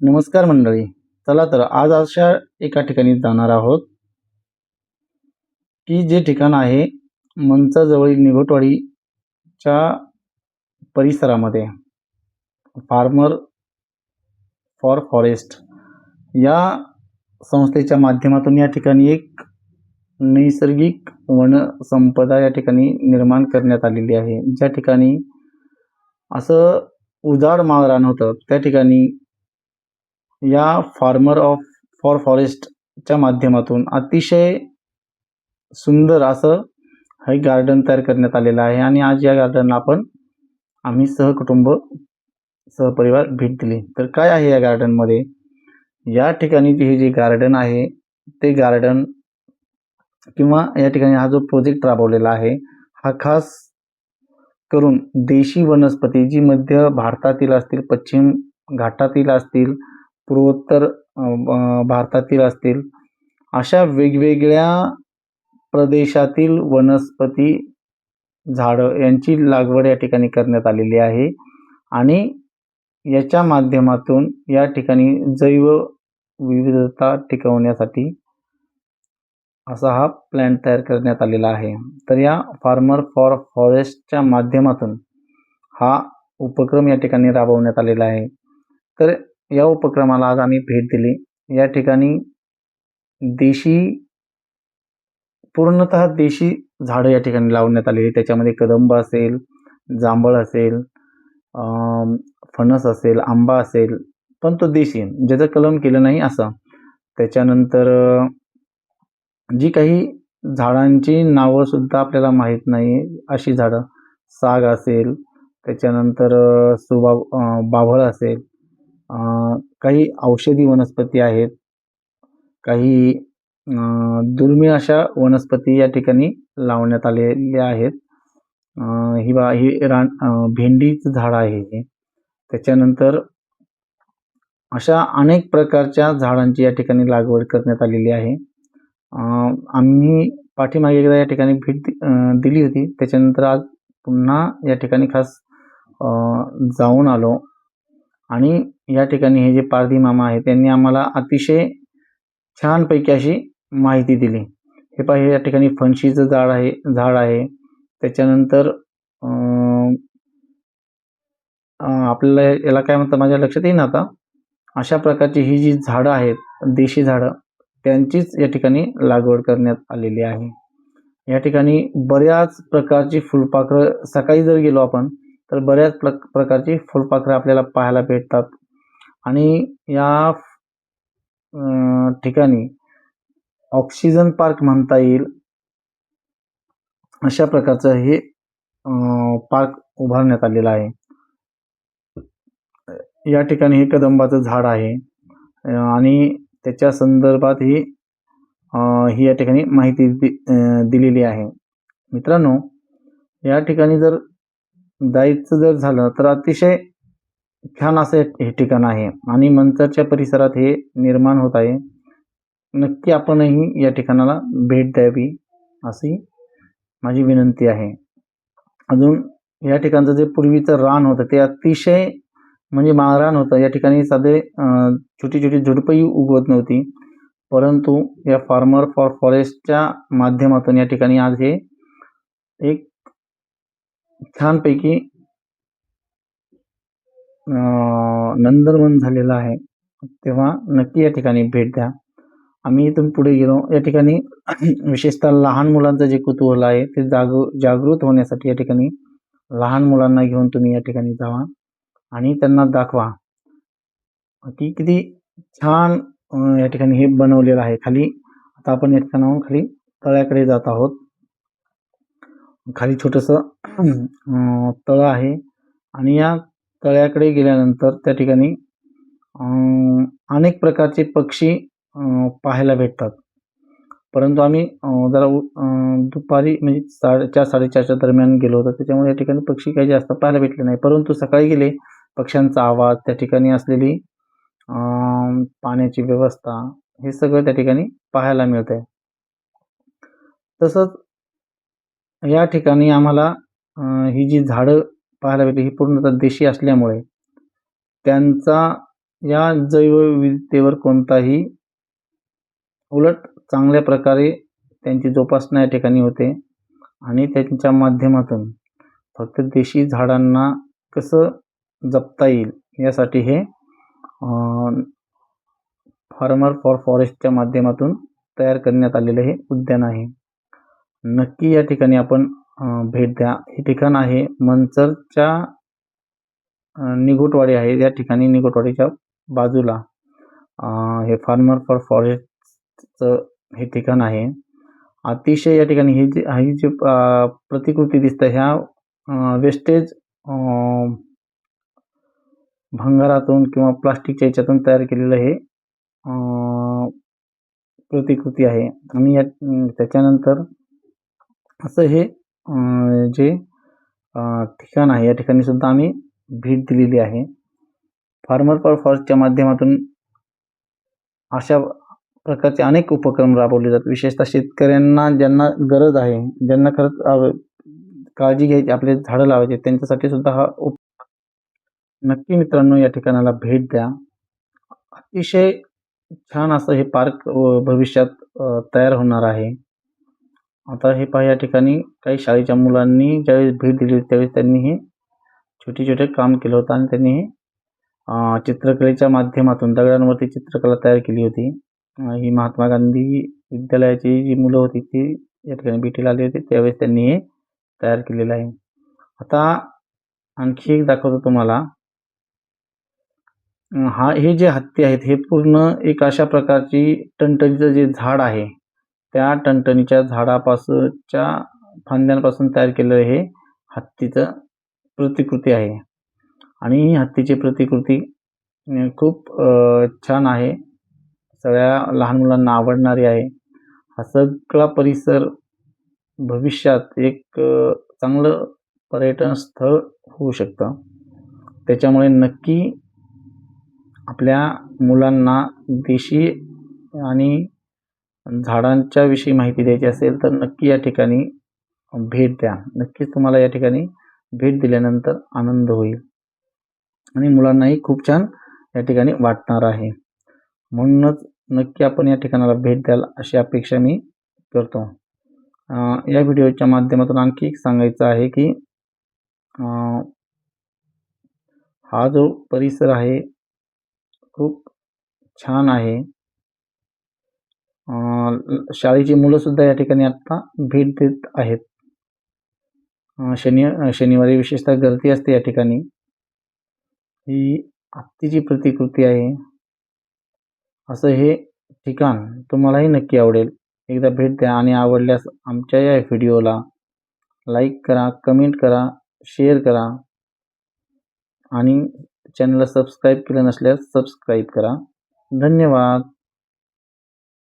नमस्कार मंडळी. चला तर आज अशा एका ठिकाणी जाणार आहोत की जे ठिकाण आहे मंचाजवळील निघोटवाडीच्या परिसरामध्ये. Farmer for forest. या संस्थेच्या माध्यमातून या ठिकाणी एक नैसर्गिक वनसंपदा या ठिकाणी निर्माण करण्यात आलेली आहे. ज्या ठिकाणी असं उजाड माळरान होतं त्या ठिकाणी या फार्मर ऑफ फॉर फॉरेस्टच्या माध्यमातून अतिशय सुंदर असं हे गार्डन तयार करण्यात आलेलं आहे. आणि आज या गार्डनला आपण आम्ही सहकुटुंब सहपरिवार भेट दिली. तर काय आहे या गार्डनमध्ये या ठिकाणी हे जे गार्डन आहे ते गार्डन किंवा या ठिकाणी हा जो प्रोजेक्ट राबवलेला आहे हा खास करून देशी वनस्पती जी मध्य भारतातील असतील पश्चिम घाटातील असतील पूर्वोत्तर भारतातील असतील अशा वेगवेगळ्या प्रदेशातील वनस्पती झाडं यांची लागवड या ठिकाणी करण्यात आलेली आहे. आणि याच्या माध्यमातून या ठिकाणी जैव विविधता टिकवण्यासाठी असा हा प्लॅन तयार करण्यात आलेला आहे. तर या फार्मर फॉर फॉरेस्टच्या माध्यमातून हा उपक्रम या ठिकाणी राबवण्यात आलेला आहे. तर या उपक्रमाला आज आम्ही भेट दिली. या ठिकाणी देशी पूर्णतः देशी झाडं या ठिकाणी लावण्यात आलेली त्याच्यामध्ये कदंब असेल जांभळ असेल फणस असेल आंबा असेल पण तो देशी ज्याचं कलम केलं नाही असं. त्याच्यानंतर जी काही झाडांची नावं सुद्धा आपल्याला माहीत नाही अशी झाडं. साग असेल त्याच्यानंतर सुबा बाभळ असेल काही औषधी वनस्पती आहेत. काही दुर्मिळ अशा वनस्पती या ठिकाणी लावण्यात आलेल्या आहेत. ही बा ही रान भेंडीचं झाड आहे हे. त्याच्यानंतर अशा अनेक प्रकारच्या झाडांची या ठिकाणी लागवड करण्यात आलेली आहे. आम्ही पाठीमागे एकदा या ठिकाणी भेट दि- दिली होती. त्याच्यानंतर आज पुन्हा या ठिकाणी खास जाऊन आलो. आणि या ठिकाणी हे जे पारधी मामा आहेत त्यांनी आम्हाला अतिशय छानपैकी अशी माहिती दिली. हे पाहिजे या ठिकाणी फणशीचं झाड आहे झाड आहे. त्याच्यानंतर आपल्याला याला काय म्हणतात माझ्या लक्षात येईन आता. अशा प्रकारची ही जी झाडं आहेत देशी झाडं त्यांचीच या ठिकाणी लागवड करण्यात आलेली आहे. या ठिकाणी बऱ्याच प्रकारची फुलपाखरं सकाळी जर गेलो आपण तर बऱ्याच प्र प्रकारची फुलपाखरं आपल्याला पाहायला भेटतात. आणि या ठिकाणी ऑक्सिजन पार्क म्हणता येईल. अशा प्रकारचं हे पार्क उभारण्यात आलेलं आहे. या ठिकाणी हे कदंबाचं झाड आहे. आणि त्याच्या संदर्भात ही ही या ठिकाणी माहिती दि दिलेली आहे. मित्रांनो या ठिकाणी जर जायचं जर झालं तर अतिशय छान असं हे- ठिकाण आहे. आणि मंचरच्या परिसरात हे निर्माण होत आहे. नक्की आपणही या ठिकाणाला भेट द्यावी अशी माझी विनंती आहे. अजून या ठिकाणचं जे पूर्वीचं रान होतं ते अतिशय म्हणजे माळरान होतं. या ठिकाणी साधे छोटी छोटी झुडपंही उगवत नव्हती. परंतु या फार्मर फॉर फॉरेस्टच्या माध्यमातून या ठिकाणी आज हे एक छानपैकी नंदनवन झालेलं आहे. तेव्हा नक्की या ठिकाणी भेट द्या. आम्ही इथून पुढे गेलो. या ठिकाणी विशेषतः लहान मुलांचं जे कुतूहल आहे ते जाग जागृत होण्यासाठी या ठिकाणी लहान मुलांना घेऊन तुम्ही या ठिकाणी जावा आणि त्यांना दाखवा की किती छान या ठिकाणी हे बनवलेलं आहे. खाली आता आपण या ठिकाणाहून खाली तळ्याकडे जात आहोत. खाली छोटंसं तळं आहे आणि या तळ्याकडे गेल्यानंतर त्या ठिकाणी अनेक प्रकारचे पक्षी पाहायला भेटतात. परंतु आम्ही जरा उ- दुपारी म्हणजे साडेचार साडेचारच्या दरम्यान गेलो होतो. त्याच्यामुळे या ठिकाणी पक्षी काही जास्त पाहायला भेटले नाही. परंतु सकाळी गेले पक्ष्यांचा आवाज त्या ठिकाणी असलेली पाण्याची व्यवस्था हे सगळं त्या ठिकाणी पाहायला मिळतं आहे तसंच या ठिकाणी आम्हाला ही जी झाडं पाहायला भेटली ही पूर्णतः देशी असल्यामुळे त्यांचा या जैवविविधतेवर कोणताही उलट चांगल्या प्रकारे त्यांची जोपासना या ठिकाणी होते. आणि त्यांच्या माध्यमातून फक्त देशी झाडांना कसं जपता येईल यासाठी हे फार्मर फॉर फॉरेस्टच्या माध्यमातून तयार करण्यात आलेलं हे उद्यान आहे. नक्की या ठिकाणी आपण भेट द्या. हे ठिकाण आहे मंचरच्या निगुटवाडी आहे. या ठिकाणी निगुटवाडीच्या बाजूला हे फार्मर फॉर फॉरेस्टचं हे ठिकाण आहे. अतिशय या ठिकाणी ही जी ही जी प्रतिकृती दिसतं ह्या वेस्टेज भंगारातून किंवा प्लास्टिकच्या याच्यातून तयार केलेलं हे प्रतिकृती आहे. आणि या त्याच्यानंतर असं हे जे ठिकाण आहे या ठिकाणी सुद्धा आम्ही भेट दिलेली आहे. फार्मर फॉर फॉरेस्टच्या माध्यमातून अशा प्रकारचे अनेक उपक्रम राबवले जातात विशेषतः शेतकऱ्यांना ज्यांना गरज आहे ज्यांना खरंच आव- काळजी घ्यायची आपले झाडं लावायचे त्यांच्यासाठी सुद्धा हा उप नक्की मित्रांनो या ठिकाणाला भेट द्या. अतिशय छान असं हे पार्क भविष्यात तयार होणार आहे. आता हे पहा या ठिकाणी काही शाळेच्या मुलांनी ज्यावेळेस भेट दिली त्यावेळेस त्यांनी हे छोटे छोटे काम केलं होतं आणि त्यांनी हे चित्रकलेच्या माध्यमातून दगडांवरती चित्रकला तयार केली होती. ही महात्मा गांधी विद्यालयाची जी मुलं होती ती या ठिकाणी भेटीला आली होती. त्यावेळेस त्यांनी हे तयार केलेलं आहे. आता आणखी एक दाखवतो तुम्हाला. हा हे जे हत्ती आहेत हे पूर्ण एक अशा प्रकारची टणटणीचं जे झाड आहे त्या टणटणीच्या झाडापासूनच्या फांद्यांपासून तयार केलेलं हे हत्तीचं प्रतिकृती आहे. आणि ही हत्तीची प्रतिकृती खूप छान आहे. सगळ्या लहान मुलांना आवडणारी आहे. हा सगळा परिसर भविष्यात एक चांगलं पर्यटन स्थळ होऊ शकतं. त्याच्यामुळे नक्की आपल्या मुलांना देशी आणि झाडांच्या विषयी माहिती द्यायची असेल तर नक्की या ठिकाणी भेट द्या. नक्कीच तुम्हाला या ठिकाणी भेट दिल्यानंतर आनंद होईल. आणि मुलांनाही खूप छान या ठिकाणी वाटणार आहे. म्हणूनच नक्की आपण या ठिकाणाला भेट द्याल अशी अपेक्षा मी करतो. या व्हिडिओच्या माध्यमातून आणखी एक सांगायचं आहे की हा जो परिसर आहे खूप छान आहे. शाळेची मुलंसुद्धा या ठिकाणी आत्ता भेट देत आहेत. शनि शनिवारी विशेषतः गर्दी असते या ठिकाणी. ही हत्तीची प्रतिकृती आहे असं हे ठिकाण तुम्हालाही नक्की आवडेल. एकदा भेट द्या आणि आवडल्यास आमच्या या व्हिडिओला लाईक करा कमेंट करा शेअर करा आणि चॅनलला सबस्क्राईब केलं नसल्यास सबस्क्राईब करा. धन्यवाद.